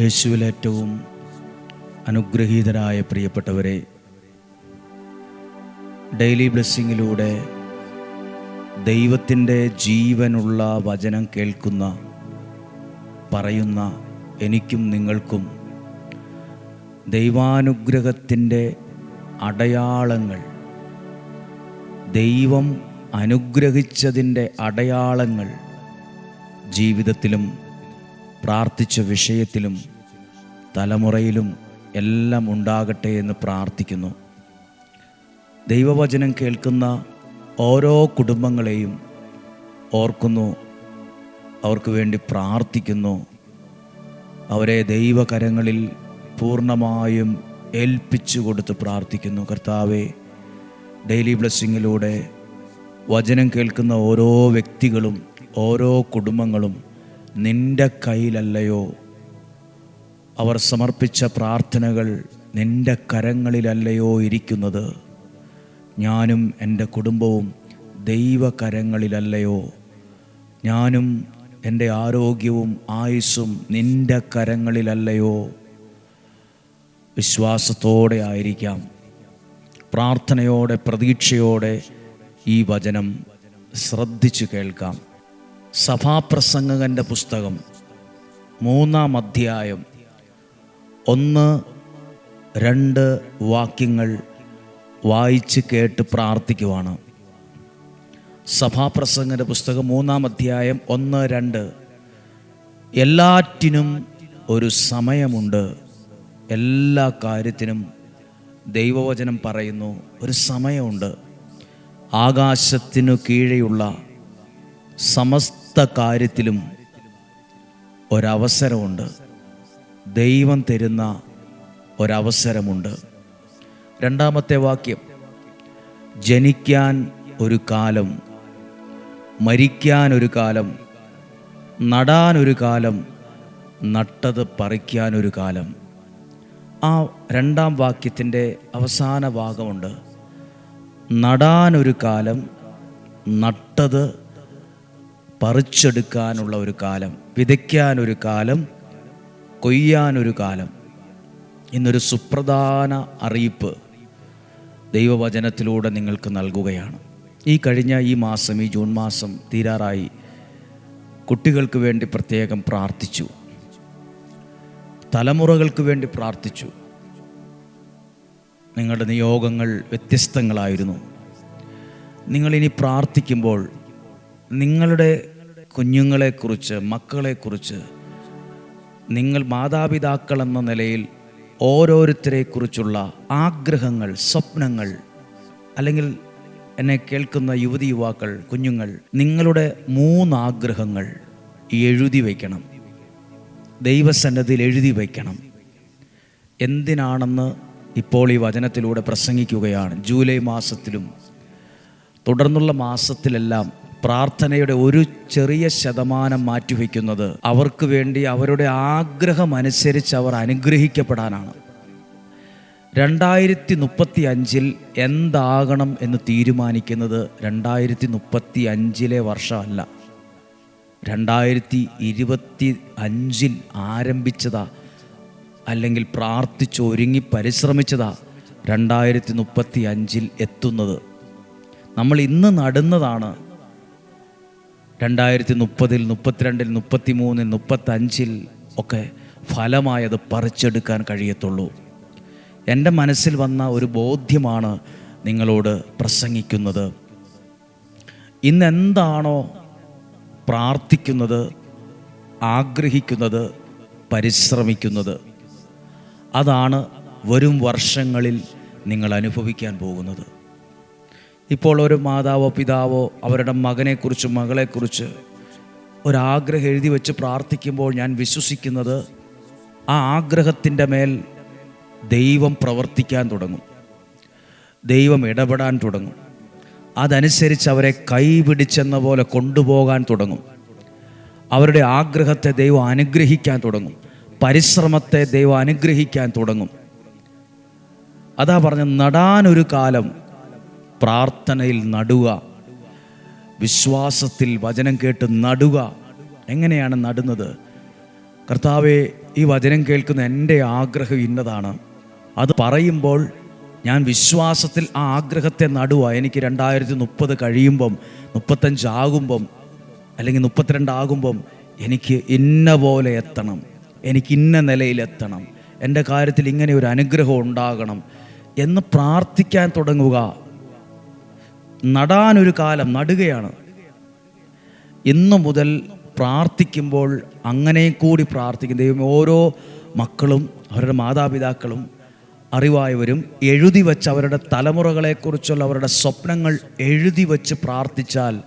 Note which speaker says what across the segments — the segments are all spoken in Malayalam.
Speaker 1: യേശുവിൽ ഏറ്റവും അനുഗ്രഹീതരായ പ്രിയപ്പെട്ടവരെ ഡെയിലി ബ്ലെസ്സിങ്ങിലൂടെ ദൈവത്തിന്റെ ജീവനുള്ള വചനം കേൾക്കുന്ന പറയുന്ന എനിക്കും നിങ്ങൾക്കും ദൈവാനുഗ്രഹത്തിന്റെ അടയാളങ്ങൾ ദൈവം അനുഗ്രഹിച്ചതിന്റെ അടയാളങ്ങൾ ജീവിതത്തിലും പ്രാർത്ഥിച്ച വിഷയത്തിലും തലമുറയിലും എല്ലാം ഉണ്ടാകട്ടെ എന്ന് പ്രാർത്ഥിക്കുന്നു. ദൈവവചനം കേൾക്കുന്ന ഓരോ കുടുംബങ്ങളെയും ഓർക്കുന്നു അവർക്ക് വേണ്ടി പ്രാർത്ഥിക്കുന്നു. അവരെ ദൈവകരങ്ങളിൽ പൂർണമായും ഏൽപ്പിച്ചു കൊടുത്ത് പ്രാർത്ഥിക്കുന്നു. കർത്താവെ ഡെയിലി ബ്ലെസ്സിങ്ങിലൂടെ വചനം കേൾക്കുന്ന ഓരോ വ്യക്തികളും ഓരോ കുടുംബങ്ങളും നിന്റെ കയ്യിലല്ലയോ? അവർ സമർപ്പിച്ച പ്രാർത്ഥനകൾ നിന്റെ കരങ്ങളിലല്ലയോ ഇരിക്കുന്നത്? ഞാനും എന്റെ കുടുംബവും ദൈവകരങ്ങളിലല്ലയോ? ഞാനും എന്റെ ആരോഗ്യവും ആയുസ്സും നിന്റെ കരങ്ങളിലല്ലയോ? വിശ്വാസത്തോടെ ആയിരിക്കാം. പ്രാർത്ഥനയോടെ പ്രതീക്ഷയോടെ ഈ വചനം ശ്രദ്ധിച്ചു കേൾക്കാം. സഭാപ്രസംഗകന്റെ പുസ്തകം മൂന്നാം അധ്യായം ഒന്ന് രണ്ട് വാക്യങ്ങൾ വായിച്ച് കേട്ട് പ്രാർത്ഥിക്കുവാണ്. സഭാപ്രസംഗന്റെ പുസ്തകം മൂന്നാം അധ്യായം ഒന്ന് രണ്ട്. എല്ലാറ്റിനും ഒരു സമയമുണ്ട്. എല്ലാ കാര്യത്തിനും ദൈവവചനം പറയുന്നു ഒരു സമയമുണ്ട്. ആകാശത്തിനു കീഴെയുള്ള സമസ്ത കാര്യത്തിലും ഒരവസരമുണ്ട്. ദൈവം തരുന്ന ഒരവസരമുണ്ട്. രണ്ടാമത്തെ വാക്യം ജനിക്കാൻ ഒരു കാലം മരിക്കാൻ ഒരു കാലം നടാൻ ഒരു കാലം നട്ടത് പറിക്കാൻ ഒരു കാലം. ആ രണ്ടാം വാക്യത്തിന്റെ അവസാന ഭാഗമുണ്ട്. നടാൻ ഒരു കാലം നട്ടത് പറിച്ചെടുക്കാനുള്ള ഒരു കാലം വിതയ്ക്കാനൊരു കാലം കൊയ്യാനൊരു കാലം. ഇന്നൊരു സുപ്രധാന അറിയിപ്പ് ദൈവവചനത്തിലൂടെ നിങ്ങൾക്ക് നൽകുകയാണ്. ഈ കഴിഞ്ഞ ഈ മാസം ഈ ജൂൺ മാസം തീരാറായി കുട്ടികൾക്ക് വേണ്ടി പ്രത്യേകം പ്രാർത്ഥിച്ചു. തലമുറകൾക്ക് വേണ്ടി പ്രാർത്ഥിച്ചു. നിങ്ങളുടെ നിയോഗങ്ങൾ വ്യത്യസ്തങ്ങളായിരുന്നു. നിങ്ങളിനി പ്രാർത്ഥിക്കുമ്പോൾ നിങ്ങളുടെ കുഞ്ഞുങ്ങളെക്കുറിച്ച് മക്കളെക്കുറിച്ച് നിങ്ങൾ മാതാപിതാക്കൾ എന്ന നിലയിൽ ഓരോരുത്തരെക്കുറിച്ചുള്ള ആഗ്രഹങ്ങൾ സ്വപ്നങ്ങൾ അല്ലെങ്കിൽ എന്നെ കേൾക്കുന്ന യുവതി യുവാക്കൾ കുഞ്ഞുങ്ങൾ നിങ്ങളുടെ മൂന്ന് ആഗ്രഹങ്ങൾ എഴുതി വയ്ക്കണം. ദൈവസന്നദ്ധിയിൽ എഴുതി വയ്ക്കണം. എന്തിനാണെന്ന് ഇപ്പോൾ ഈ വചനത്തിലൂടെ പ്രസംഗിക്കുകയാണ്. ജൂലൈ മാസത്തിലും തുടർന്നുള്ള മാസത്തിലെല്ലാം പ്രാർത്ഥനയുടെ ഒരു ചെറിയ ശതമാനം മാറ്റിവെക്കുന്നത് അവർക്ക് വേണ്ടി അവരുടെ ആഗ്രഹം അനുസരിച്ച് അവർ അനുഗ്രഹിക്കപ്പെടാനാണ്. രണ്ടായിരത്തി മുപ്പത്തി അഞ്ചിൽ എന്താകണം എന്ന് തീരുമാനിക്കുന്നത് രണ്ടായിരത്തി മുപ്പത്തി അഞ്ചിലെ വർഷമല്ല. രണ്ടായിരത്തി ഇരുപത്തി അഞ്ചിൽ ആരംഭിച്ചതാ അല്ലെങ്കിൽ പ്രാർത്ഥിച്ച് ഒരുങ്ങി പരിശ്രമിച്ചതാ രണ്ടായിരത്തി മുപ്പത്തി അഞ്ചിൽ എത്തുന്നത്. നമ്മൾ ഇന്ന് നടുന്നതാണ് രണ്ടായിരത്തി മുപ്പതിൽ മുപ്പത്തിരണ്ടിൽ മുപ്പത്തി മൂന്നിൽ മുപ്പത്തഞ്ചിൽ ഒക്കെ ഫലമായത് പറിച്ചെടുക്കാൻ കഴിയത്തുള്ളൂ. എന്റെ മനസ്സിൽ വന്ന ഒരു ബോധ്യമാണ് നിങ്ങളോട് പ്രസംഗിക്കുന്നത്. ഇന്ന് എന്താണോ പ്രാർത്ഥിക്കുന്നത് ആഗ്രഹിക്കുന്നത് പരിശ്രമിക്കുന്നത് അതാണ് വരും വർഷങ്ങളിൽ നിങ്ങൾ അനുഭവിക്കാൻ പോകുന്നത്. ഇപ്പോൾ ഒരു മാതാവോ പിതാവോ അവരുടെ മകനെക്കുറിച്ച് മകളെക്കുറിച്ച് ഒരാഗ്രഹം എഴുതി വെച്ച് പ്രാർത്ഥിക്കുമ്പോൾ ഞാൻ വിശ്വസിക്കുന്നത് ആ ആഗ്രഹത്തിന്റെ മേൽ ദൈവം പ്രവർത്തിക്കാൻ തുടങ്ങും. ദൈവം ഇടപെടാൻ തുടങ്ങും. അതനുസരിച്ച് അവരെ കൈപിടിച്ചെന്ന പോലെ കൊണ്ടുപോകാൻ തുടങ്ങും. അവരുടെ ആഗ്രഹത്തെ ദൈവം അനുഗ്രഹിക്കാൻ തുടങ്ങും. പരിശ്രമത്തെ ദൈവം അനുഗ്രഹിക്കാൻ തുടങ്ങും. അതാ പറഞ്ഞ നടാനൊരു കാലം പ്രാർത്ഥനയിൽ നടുക. വിശ്വാസത്തിൽ വചനം കേട്ട് നടുക. എങ്ങനെയാണ് നടുന്നത്? കർത്താവെ ഈ വചനം കേൾക്കുന്ന എന്റെ ആഗ്രഹം ഇന്നതാണ്. അത് പറയുമ്പോൾ ഞാൻ വിശ്വാസത്തിൽ ആ ആഗ്രഹത്തെ നടുക. എനിക്ക് രണ്ടായിരത്തി മുപ്പത് കഴിയുമ്പം മുപ്പത്തഞ്ചാകുമ്പം അല്ലെങ്കിൽ മുപ്പത്തിരണ്ടാകുമ്പം എനിക്ക് ഇന്ന പോലെ എത്തണം. എനിക്ക് ഇന്ന നിലയിലെത്തണം എന്റെ കാര്യത്തിൽ ഇങ്ങനെ ഒരു അനുഗ്രഹം ഉണ്ടാകണം എന്ന് പ്രാർത്ഥിക്കാൻ തുടങ്ങുക. നടാനൊരു കാലം നടുകയാണ്. ഇന്നു മുതൽ പ്രാർത്ഥിക്കുമ്പോൾ അങ്ങനെ കൂടി പ്രാർത്ഥിക്കും. ദൈവം ഓരോ മക്കളും അവരുടെ മാതാപിതാക്കളും അറിവായവരും എഴുതി വച്ച് അവരുടെ തലമുറകളെക്കുറിച്ചുള്ള അവരുടെ സ്വപ്നങ്ങൾ എഴുതി വച്ച് പ്രാർത്ഥിച്ചാൽ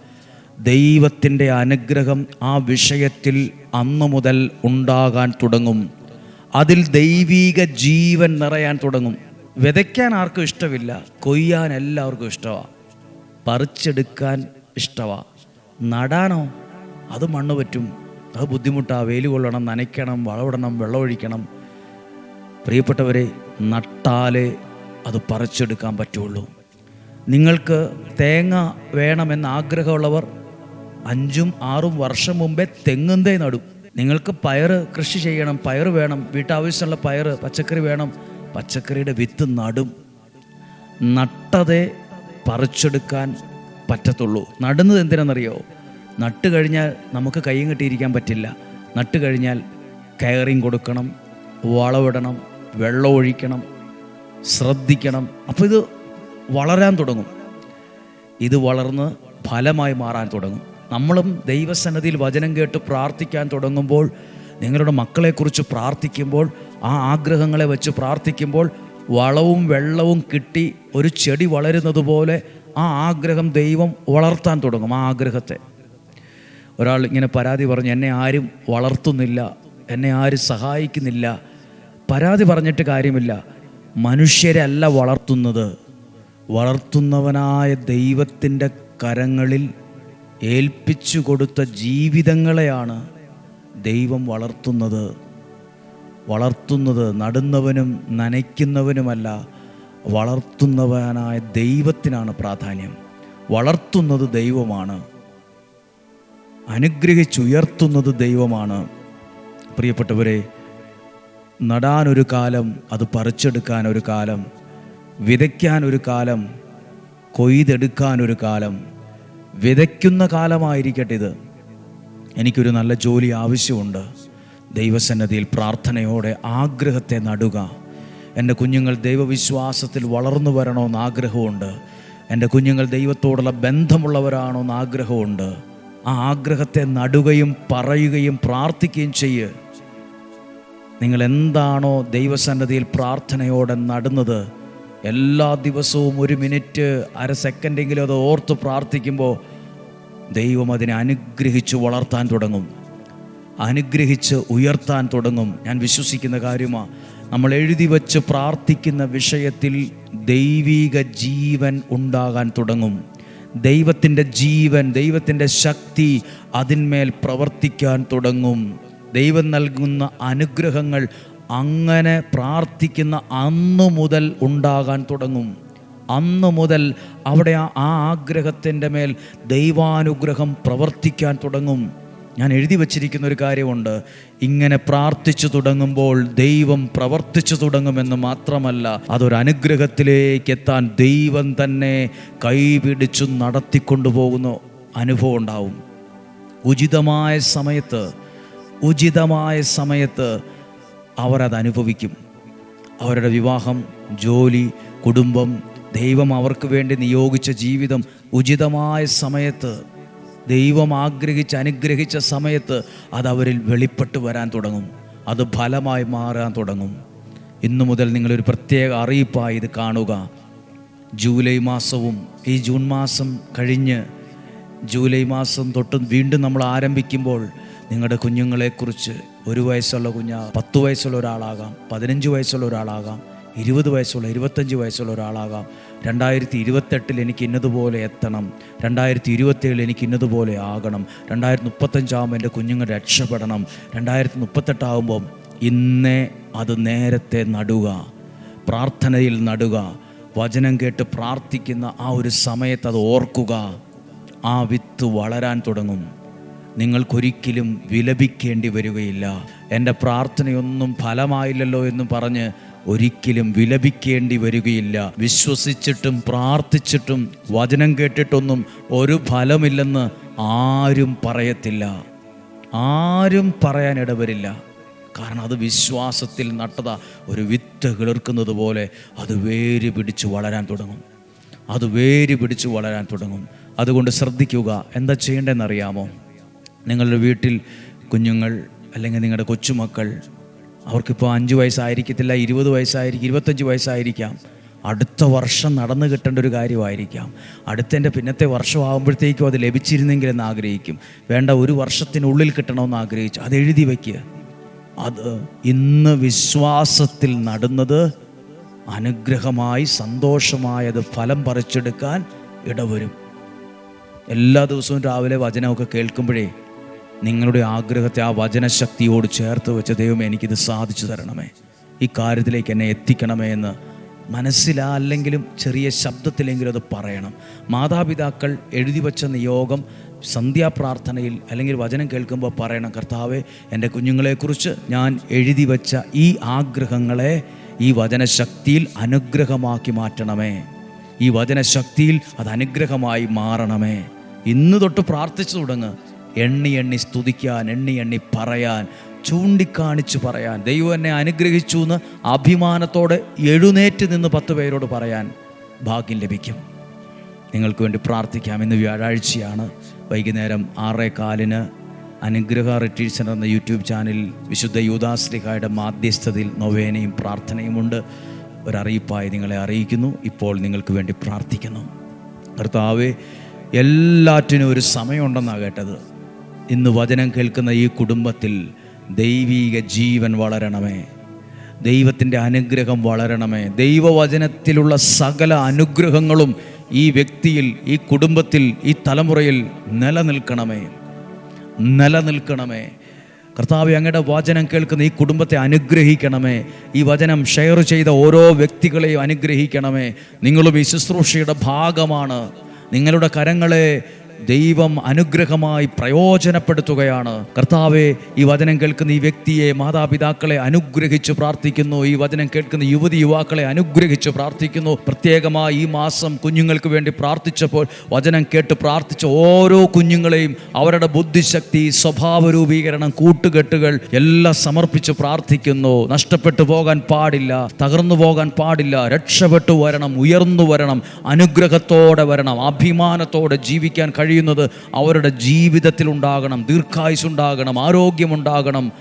Speaker 1: ദൈവത്തിന്റെ അനുഗ്രഹം ആ വിഷയത്തിൽ അന്നു മുതൽ ഉണ്ടാകാൻ തുടങ്ങും. അതിൽ ദൈവീക ജീവൻ നിറയാൻ തുടങ്ങും. വിതയ്ക്കാൻ ആർക്കും ഇഷ്ടമില്ല. കൊയ്യാൻ എല്ലാവർക്കും ഇഷ്ടമാണ് പറിച്ചെടുക്കാൻ ഇഷ്ടമാണ് നടാനോ? അത് മണ്ണ് പറ്റും. അത് ബുദ്ധിമുട്ടാ. വെയിൽ കൊള്ളണം നനയ്ക്കണം വളമിടണം വെള്ളമൊഴിക്കണം. പ്രിയപ്പെട്ടവരെ നട്ടാലേ അത് പറിച്ചെടുക്കാൻ പറ്റുള്ളൂ. നിങ്ങൾക്ക് തേങ്ങ വേണമെന്ന് ആഗ്രഹമുള്ളവർ അഞ്ചും ആറും വർഷം മുമ്പേ തെങ്ങുന്തേ നടും. നിങ്ങൾക്ക് പയറ് കൃഷി ചെയ്യണം പയറ് വേണം വീട്ടാവശ്യമുള്ള പയറ് പച്ചക്കറി വേണം പച്ചക്കറിയുടെ വിത്ത് നടും. നട്ടതേ പറിച്ചെടുക്കാൻ പറ്റത്തുള്ളൂ. നടുന്നത് എന്തിനാണെന്നറിയോ? നട്ട് കഴിഞ്ഞാൽ നമുക്ക് കൈയും കെട്ടിയിരിക്കാൻ പറ്റില്ല. നട്ട് കഴിഞ്ഞാൽ കയറിങ് കൊടുക്കണം വളമിടണം വെള്ളം ഒഴിക്കണം ശ്രദ്ധിക്കണം. അപ്പോൾ ഇത് വളരാൻ തുടങ്ങും. ഇത് വളർന്ന് ഫലമായി മാറാൻ തുടങ്ങും. നമ്മളും ദൈവസന്നതിയിൽ വചനം കേട്ട് പ്രാർത്ഥിക്കാൻ തുടങ്ങുമ്പോൾ നിങ്ങളുടെ മക്കളെക്കുറിച്ച് പ്രാർത്ഥിക്കുമ്പോൾ ആ ആഗ്രഹങ്ങളെ വെച്ച് പ്രാർത്ഥിക്കുമ്പോൾ വളവും വെള്ളവും കിട്ടി ഒരു ചെടി വളരുന്നത് പോലെ ആ ആഗ്രഹം ദൈവം വളർത്താൻ തുടങ്ങും ആ ആഗ്രഹത്തെ. ഒരാൾ ഇങ്ങനെ പരാതി പറഞ്ഞു എന്നെ ആരും വളർത്തുന്നില്ല എന്നെ ആരും സഹായിക്കുന്നില്ല. പരാതി പറഞ്ഞിട്ട് കാര്യമില്ല. മനുഷ്യരല്ല വളർത്തുന്നത്. വളർത്തുന്നവനായ ദൈവത്തിന്റെ കരങ്ങളിൽ ഏൽപ്പിച്ചു കൊടുത്ത ജീവിതങ്ങളെയാണ് ദൈവം വളർത്തുന്നത്. വളർത്തുന്നത് നടുന്നവനും നനയ്ക്കുന്നവനുമല്ല വളർത്തുന്നവനായ ദൈവത്തിനാണ് പ്രാധാന്യം. വളർത്തുന്നത് ദൈവമാണ്. അനുഗ്രഹിച്ചുയർത്തുന്നത് ദൈവമാണ്. പ്രിയപ്പെട്ടവരെ നടാനൊരു കാലം അത് പറിച്ചെടുക്കാൻ ഒരു കാലം വിതയ്ക്കാൻ ഒരു കാലം കൊയ്തെടുക്കാൻ ഒരു കാലം വിതയ്ക്കുന്ന കാലമായിരിക്കട്ടെ ഇത്. എനിക്കൊരു നല്ല ജോലി ആവശ്യമുണ്ട്. ദൈവസന്നദ്ധിയിൽ പ്രാർത്ഥനയോടെ ആഗ്രഹത്തെ നടുക. എന്റെ കുഞ്ഞുങ്ങൾ ദൈവവിശ്വാസത്തിൽ വളർന്നു വരണമെന്ന് ആഗ്രഹമുണ്ട്. എന്റെ കുഞ്ഞുങ്ങൾ ദൈവത്തോടുള്ള ബന്ധമുള്ളവരാണോ എന്ന് ആഗ്രഹമുണ്ട്. ആ ആഗ്രഹത്തെ നടുകയും പറയുകയും പ്രാർത്ഥിക്കുകയും ചെയ്യുക നിങ്ങൾ എന്താണോ ദൈവസന്നതിയിൽ പ്രാർത്ഥനയോടെ നടുന്നത് എല്ലാ ദിവസവും ഒരു മിനിറ്റ് അര സെക്കൻഡെങ്കിലും അത് ഓർത്ത് പ്രാർത്ഥിക്കുമ്പോൾ ദൈവം അതിനെ അനുഗ്രഹിച്ച് വളർത്താൻ തുടങ്ങും. അനുഗ്രഹിച്ച് ഉയർത്താൻ തുടങ്ങും. ഞാൻ വിശ്വസിക്കുന്ന കാര്യമാണ് നമ്മൾ എഴുതി വച്ച് പ്രാർത്ഥിക്കുന്ന വിഷയത്തിൽ ദൈവിക ജീവൻ ഉണ്ടാകാൻ തുടങ്ങും. ദൈവത്തിന്റെ ജീവൻ ദൈവത്തിന്റെ ശക്തി അതിന്മേൽ പ്രവർത്തിക്കാൻ തുടങ്ങും. ദൈവം നൽകുന്ന അനുഗ്രഹങ്ങൾ അങ്ങനെ പ്രാർത്ഥിക്കുന്ന അന്നു മുതൽ ഉണ്ടാകാൻ തുടങ്ങും. അന്ന് മുതൽ അവിടെ ആ ആഗ്രഹത്തിന്റെ മേൽ ദൈവാനുഗ്രഹം പ്രവർത്തിക്കാൻ തുടങ്ങും. ഞാൻ എഴുതി വച്ചിരിക്കുന്ന ഒരു കാര്യമുണ്ട്. ഇങ്ങനെ പ്രാർത്ഥിച്ചു തുടങ്ങുമ്പോൾ ദൈവം പ്രവർത്തിച്ചു തുടങ്ങുമെന്ന് മാത്രമല്ല അതൊരു അനുഗ്രഹത്തിലേക്ക് എത്താൻ ദൈവം തന്നെ കൈപിടിച്ചു നടത്തിക്കൊണ്ടുപോകുന്ന അനുഭവം ഉണ്ടാവും. ഉചിതമായ സമയത്ത് ഉചിതമായ സമയത്ത് അവരത് അനുഭവിക്കും. അവരുടെ വിവാഹം ജോലി കുടുംബം ദൈവം അവർക്ക് വേണ്ടി നിയോഗിച്ച ജീവിതം ഉചിതമായ സമയത്ത് ദൈവം ആഗ്രഹിച്ച് അനുഗ്രഹിച്ച സമയത്ത് അത് അവരിൽ വെളിപ്പെട്ട് വരാൻ തുടങ്ങും. അത് ഫലമായി മാറാൻ തുടങ്ങും. ഇന്നു മുതൽ നിങ്ങളൊരു പ്രത്യേക അറിയിപ്പായി ഇത് കാണുക. ജൂലൈ മാസവും ഈ ജൂൺ മാസം കഴിഞ്ഞ് ജൂലൈ മാസം തൊട്ട് വീണ്ടും നമ്മൾ ആരംഭിക്കുമ്പോൾ നിങ്ങളുടെ കുഞ്ഞുങ്ങളെക്കുറിച്ച് ഒരു വയസ്സുള്ള കുഞ്ഞ പത്ത് വയസ്സുള്ള ഒരാളാകാം പതിനഞ്ച് വയസ്സുള്ള ഒരാളാകാം. ഇരുപത് വയസ്സുള്ള ഇരുപത്തഞ്ച് വയസ്സുള്ള ഒരാളാകാം. രണ്ടായിരത്തി ഇരുപത്തെട്ടിൽ എനിക്ക് ഇന്നതുപോലെ എത്തണം. രണ്ടായിരത്തി ഇരുപത്തേഴിൽ എനിക്ക് ഇന്നതുപോലെ ആകണം. രണ്ടായിരത്തി മുപ്പത്തഞ്ചാകുമ്പോൾ എന്റെ കുഞ്ഞുങ്ങൾ രക്ഷപ്പെടണം. രണ്ടായിരത്തി മുപ്പത്തെട്ടാകുമ്പം ഇന്നേ അത് നേരത്തെ നടുക. പ്രാർത്ഥനയിൽ നടുക. വചനം കേട്ട് പ്രാർത്ഥിക്കുന്ന ആ ഒരു സമയത്ത് അത് ഓർക്കുക. ആ വിത്ത് വളരാൻ തുടങ്ങും. നിങ്ങൾക്കൊരിക്കലും വിലപിക്കേണ്ടി വരികയില്ല. എന്റെ പ്രാർത്ഥനയൊന്നും ഫലമായില്ലല്ലോ എന്ന് പറഞ്ഞ് ഒരിക്കലും വിലപിക്കേണ്ടി വരികയില്ല. വിശ്വസിച്ചിട്ടും പ്രാർത്ഥിച്ചിട്ടും വചനം കേട്ടിട്ടൊന്നും ഒരു ഫലമില്ലെന്ന് ആരും പറയത്തില്ല. ആരും പറയാൻ ഇടവരില്ല. കാരണം അത് വിശ്വാസത്തിൽ നട്ടത. ഒരു വിത്ത് കിളിർക്കുന്നത് പോലെ അത് വേര് പിടിച്ച് വളരാൻ തുടങ്ങും. അത് വേര് പിടിച്ച് വളരാൻ തുടങ്ങും. അതുകൊണ്ട് ശ്രദ്ധിക്കുക. എന്താ ചെയ്യേണ്ടതെന്ന് അറിയാമോ നിങ്ങളുടെ വീട്ടിൽ കുഞ്ഞുങ്ങൾ അല്ലെങ്കിൽ നിങ്ങളുടെ കൊച്ചുമക്കൾ അവർക്കിപ്പോൾ അഞ്ച് വയസ്സായിരിക്കത്തില്ല ഇരുപത് വയസ്സായിരിക്കും ഇരുപത്തഞ്ച് വയസ്സായിരിക്കാം. അടുത്ത വർഷം നടന്നു കിട്ടേണ്ട ഒരു കാര്യമായിരിക്കാം. അടുത്തതിന്റെ പിന്നത്തെ വർഷമാകുമ്പോഴത്തേക്കും അത് ലഭിച്ചിരുന്നെങ്കിൽ എന്ന് ആഗ്രഹിക്കും. വേണ്ട ഒരു വർഷത്തിനുള്ളിൽ കിട്ടണമെന്ന് ആഗ്രഹിച്ചു. അത് എഴുതി വയ്ക്കുക അത് ഇന്ന് വിശ്വാസത്തിൽ നടുന്നത് അനുഗ്രഹമായി സന്തോഷമായത് ഫലം പറിച്ചെടുക്കാൻ ഇടവരും. എല്ലാ ദിവസവും രാവിലെ വചനമൊക്കെ കേൾക്കുമ്പോഴേ നിങ്ങളുടെ ആഗ്രഹത്തെ ആ വചനശക്തിയോട് ചേർത്ത് വെച്ച ദൈവം എനിക്കിത് സാധിച്ചു തരണമേ. ഈ കാര്യത്തിലേക്ക് എന്നെ എത്തിക്കണമേ എന്ന് മനസ്സിലാ അല്ലെങ്കിലും ചെറിയ ശബ്ദത്തിലെങ്കിലും അത് പറയണം. മാതാപിതാക്കൾ എഴുതി വച്ച നിയോഗം സന്ധ്യാപ്രാർത്ഥനയിൽ അല്ലെങ്കിൽ വചനം കേൾക്കുമ്പോൾ പറയണം കർത്താവെ എന്റെ കുഞ്ഞുങ്ങളെക്കുറിച്ച് ഞാൻ എഴുതി വച്ച ഈ ആഗ്രഹങ്ങളെ ഈ വചനശക്തിയിൽ അനുഗ്രഹമാക്കി മാറ്റണമേ. ഈ വചനശക്തിയിൽ അത് അനുഗ്രഹമായി മാറണമേ. ഇന്ന് തൊട്ട് പ്രാർത്ഥിച്ചു തുടങ്ങ്. എണ്ണി എണ്ണി സ്തുതിക്കാൻ എണ്ണി എണ്ണി പറയാൻ ചൂണ്ടിക്കാണിച്ച് പറയാൻ. ദൈവം എന്നെ അനുഗ്രഹിച്ചു എന്ന് അഭിമാനത്തോടെ എഴുന്നേറ്റ് നിന്ന് പത്ത് പേരോട് പറയാൻ ഭാഗ്യം ലഭിക്കും. നിങ്ങൾക്ക് വേണ്ടി പ്രാർത്ഥിക്കാം. ഇന്ന് വ്യാഴാഴ്ചയാണ്. വൈകുന്നേരം ആറേ കാലിന് അനുഗ്രഹ റിട്രീറ്റ് സെന്റർ എന്ന യൂട്യൂബ് ചാനലിൽ വിശുദ്ധ യൂദാശ്ലിഹായുടെ മാധ്യസ്ഥതയിൽ നൊവേനയും പ്രാർത്ഥനയുമുണ്ട് ഒരറിയിപ്പായി നിങ്ങളെ അറിയിക്കുന്നു. ഇപ്പോൾ നിങ്ങൾക്ക് വേണ്ടി പ്രാർത്ഥിക്കുന്നു. കർത്താവെ എല്ലാറ്റിനും ഒരു സമയമുണ്ടെന്നാണ് കേട്ടത്. ഇന്ന് വചനം കേൾക്കുന്ന ഈ കുടുംബത്തിൽ ദൈവീക ജീവൻ വളരണമേ. ദൈവത്തിന്റെ അനുഗ്രഹം വളരണമേ. ദൈവവചനത്തിലുള്ള സകല അനുഗ്രഹങ്ങളും ഈ വ്യക്തിയിൽ ഈ കുടുംബത്തിൽ ഈ തലമുറയിൽ നിലനിൽക്കണമേ. നിലനിൽക്കണമേ. കർത്താവ് അങ്ങയുടെ വചനം കേൾക്കുന്ന ഈ കുടുംബത്തെ അനുഗ്രഹിക്കണമേ. ഈ വചനം ഷെയർ ചെയ്ത ഓരോ വ്യക്തികളെയും അനുഗ്രഹിക്കണമേ. നിങ്ങളും ഈ ശുശ്രൂഷയുടെ ഭാഗമാണ്. നിങ്ങളുടെ കരങ്ങളെ ദൈവം അനുഗ്രഹമായി പ്രയോജനപ്പെടുത്തുകയാണ്. കർത്താവെ ഈ വചനം കേൾക്കുന്ന ഈ വ്യക്തിയെ മാതാപിതാക്കളെ അനുഗ്രഹിച്ച് പ്രാർത്ഥിക്കുന്നു. ഈ വചനം കേൾക്കുന്ന യുവതി യുവാക്കളെ അനുഗ്രഹിച്ച് പ്രാർത്ഥിക്കുന്നു. പ്രത്യേകമായി ഈ മാസം കുഞ്ഞുങ്ങൾക്ക് വേണ്ടി പ്രാർത്ഥിച്ചപ്പോൾ വചനം കേട്ട് പ്രാർത്ഥിച്ച ഓരോ കുഞ്ഞുങ്ങളെയും അവരുടെ ബുദ്ധിശക്തി സ്വഭാവ രൂപീകരണം കൂട്ടുകെട്ടുകൾ എല്ലാം സമർപ്പിച്ച് പ്രാർത്ഥിക്കുന്നു. നഷ്ടപ്പെട്ടു പോകാൻ പാടില്ല തകർന്നു പോകാൻ പാടില്ല രക്ഷപ്പെട്ടു വരണം ഉയർന്നു വരണം അനുഗ്രഹത്തോടെ വരണം അഭിമാനത്തോടെ ജീവിക്കാൻ കഴിയുന്നത് അവരുടെ ജീവിതത്തിൽ ഉണ്ടാകണം ദീർഘായുസുണ്ടാകണം ആരോഗ്യമുണ്ടാകണം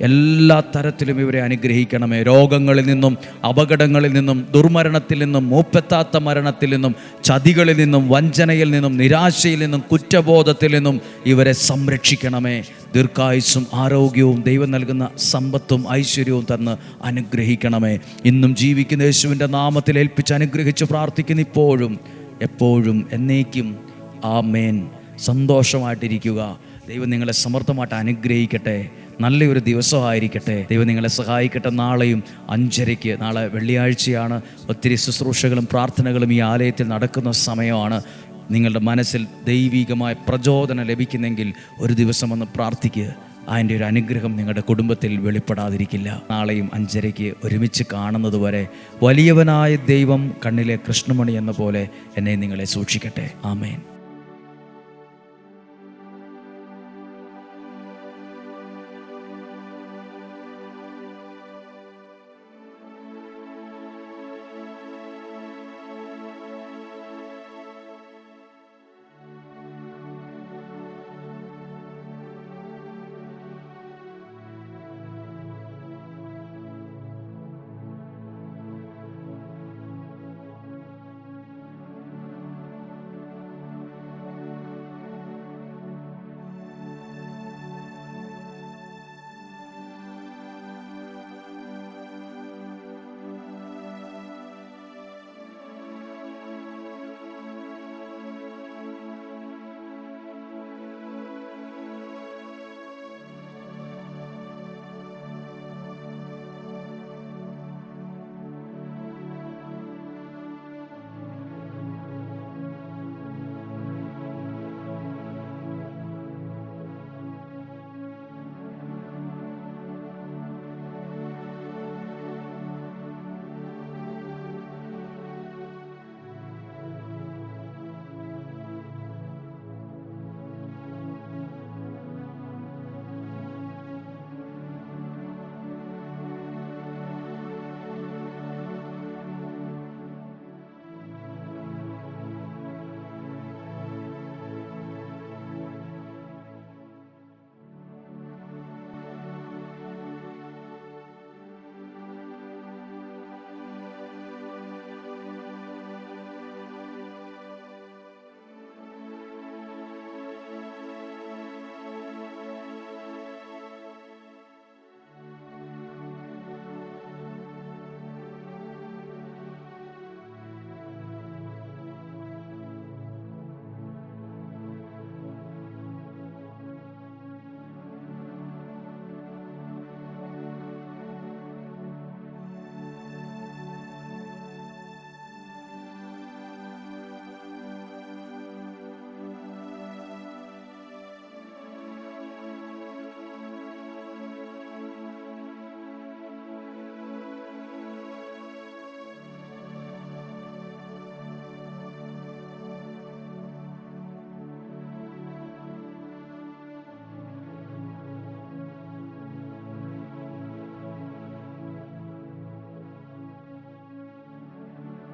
Speaker 1: എല്ലാ തരത്തിലും ഇവരെ അനുഗ്രഹിക്കണമേ. രോഗങ്ങളിൽ നിന്നും അപകടങ്ങളിൽ നിന്നും ദുർമരണത്തിൽ നിന്നും മൂപ്പെത്താത്ത മരണത്തിൽ നിന്നും ചതികളിൽ നിന്നും വഞ്ചനയിൽ നിന്നും നിരാശയിൽ നിന്നും കുറ്റബോധത്തിൽ നിന്നും ഇവരെ സംരക്ഷിക്കണമേ. ദീർഘായുസ്സും ആരോഗ്യവും ദൈവം നൽകുന്ന സമ്പത്തും ഐശ്വര്യവും തന്ന് അനുഗ്രഹിക്കണമേ. ഇന്നും ജീവിക്കുന്ന യേശുവിന്റെ നാമത്തിൽ ഏൽപ്പിച്ച് അനുഗ്രഹിച്ച് പ്രാർത്ഥിക്കുന്ന ഇപ്പോഴും എപ്പോഴും എന്നേക്കും ആമേൻ. സന്തോഷമായിട്ടിരിക്കുക. ദൈവം നിങ്ങളെ സമർത്ഥമായിട്ട് അനുഗ്രഹിക്കട്ടെ. നല്ലൊരു ദിവസമായിരിക്കട്ടെ. ദൈവം നിങ്ങളെ സഹായിക്കട്ടെ നാളെയും അഞ്ചരയ്ക്ക്. നാളെ വെള്ളിയാഴ്ചയാണ്. ഒത്തിരി ശുശ്രൂഷകളും പ്രാർത്ഥനകളും ഈ ആലയത്തിൽ നടക്കുന്ന സമയമാണ്. നിങ്ങളുടെ മനസ്സിൽ ദൈവികമായ പ്രചോദനം ലഭിക്കുന്നെങ്കിൽ ഒരു ദിവസം ഒന്ന് പ്രാർത്ഥിക്കുക അതിന്റെ ഒരു അനുഗ്രഹം നിങ്ങളുടെ കുടുംബത്തിൽ വെളിപ്പെടാതിരിക്കില്ല. നാളെയും അഞ്ചരയ്ക്ക് ഒരുമിച്ച് കാണുന്നത് വരെ വലിയവനായ ദൈവം കണ്ണിലെ കൃഷ്ണമണി എന്ന പോലെ എന്നെ നിങ്ങളെ സൂക്ഷിക്കട്ടെ. ആമേൻ.